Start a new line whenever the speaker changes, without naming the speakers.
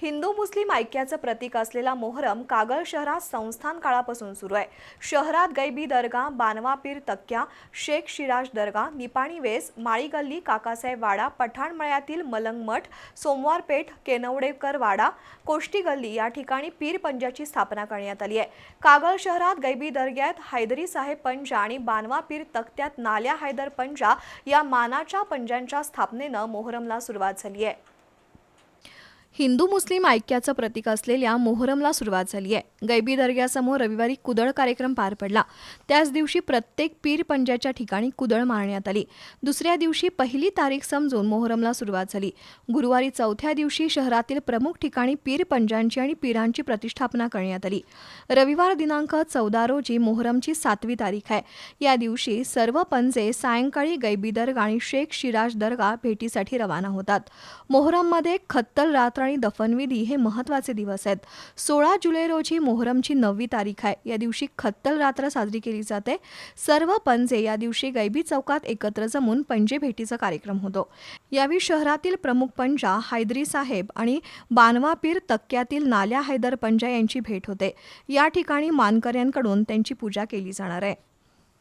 हिंदू मुस्लिम ऐक्याचं प्रतीक असलेला मोहरम कागल शहरात संस्थान काळापासून सुरू आहे. शहरात गैबी दर्गा बानवा पीर तक्क्या शेख शिराज दर्गा निपाणी वेस माळी गल्ली काकासाहेब वाडा पठाणमळ्यातील मलंग मठ सोमवार पेठ केनवडेकर वाडा कोष्टी गल्ली या ठिकाणी पीर पंजाची स्थापना करण्यात आली आहे. कागल शहरात गैबी दर्ग्यात हैदरी साहेब पंजा आणि बानवा पीर तक्त्यात नाल्या हैदर पंजा या मानाच्या पंजांच्या स्थापनेनं मोहरमला सुरुवात झाली आहे. हिंदू मुस्लिम ऐक्याचं प्रतीक असलेल्या मोहरमला सुरुवात झाली आहे. गैबी दर्ग्यासमोर रविवारी कुदळ कार्यक्रम पार पडला. त्याच दिवशी प्रत्येक पीर पंजाच्या ठिकाणी कुदळ मारण्यात आली. दुसऱ्या दिवशी पहिली तारीख समजून मोहरमला सुरुवात झाली. गुरुवारी चौथ्या दिवशी शहरातील प्रमुख ठिकाणी पीर पंजांची आणि पीरांची प्रतिष्ठापना करण्यात आली. रविवार दिनांक चौदा रोजी मोहरमची सातवी तारीख आहे. या दिवशी सर्व पंजे सायंकाळी गैबी दर्गा आणि शेख शिराज दर्गा भेटीसाठी रवाना होतात. मोहरममध्ये खत्तल रात्र आणि दफनविधी हे महत्त्वाचे दिवस आहेत. सोळा जुलै रोजी मोहरमची नववी तारीख आहे. या दिवशी खत्तल रात्र साजरी केली जाते. सर्व पंजे या दिवशी गैबी चौकात एकत्र जमून पंजे भेटीचा कार्यक्रम होतो. यावेळी शहरातील प्रमुख पंजा हैदरी साहेब आणि बानवापीर तक्क्यातील नाल्या हैदर पंजा यांची भेट होते. या ठिकाणी मानकऱ्यांकडून त्यांची पूजा केली जाणार आहे.